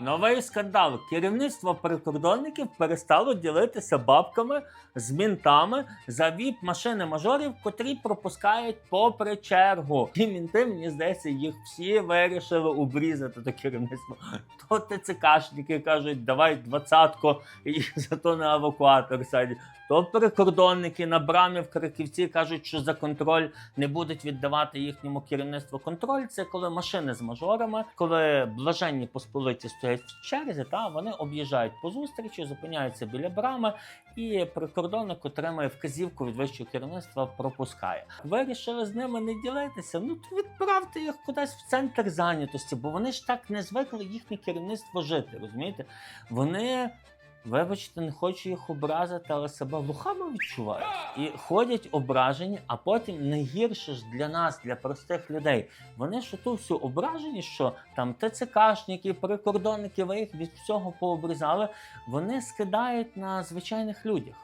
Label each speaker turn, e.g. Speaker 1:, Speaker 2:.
Speaker 1: Новий скандал. Керівництво прикордонників перестало ділитися бабками з мінтами за віп машини мажорів, котрі пропускають попри чергу. І мінти, мені здається, їх всі вирішили обрізати до керівництва. То ТЦКшники кажуть, давай двадцятку і зато на евакуатор садять. То прикордонники на брамі в Краківці кажуть, що за контроль не будуть віддавати їхньому керівництву контроль. Це коли машини з мажорами, коли блаженні посполиті стоять в черзі, та вони об'їжджають по зустрічі, зупиняються біля брами, і прикордонник отримає вказівку від вищого керівництва, пропускає. Вирішили з ними не ділитися. Ну то відправте їх кудись в центр зайнятості, бо вони ж так не звикли їхнє керівництво жити. Розумієте? Вони. Вибачте, не хочу їх образити, але себе лухами відчувають. І ходять ображені, а потім найгірше ж для нас, для простих людей. Вони ж ту всю ображені, що там ТЦКшники, прикордонники, ви їх від всього пообрізали, вони скидають на звичайних людях.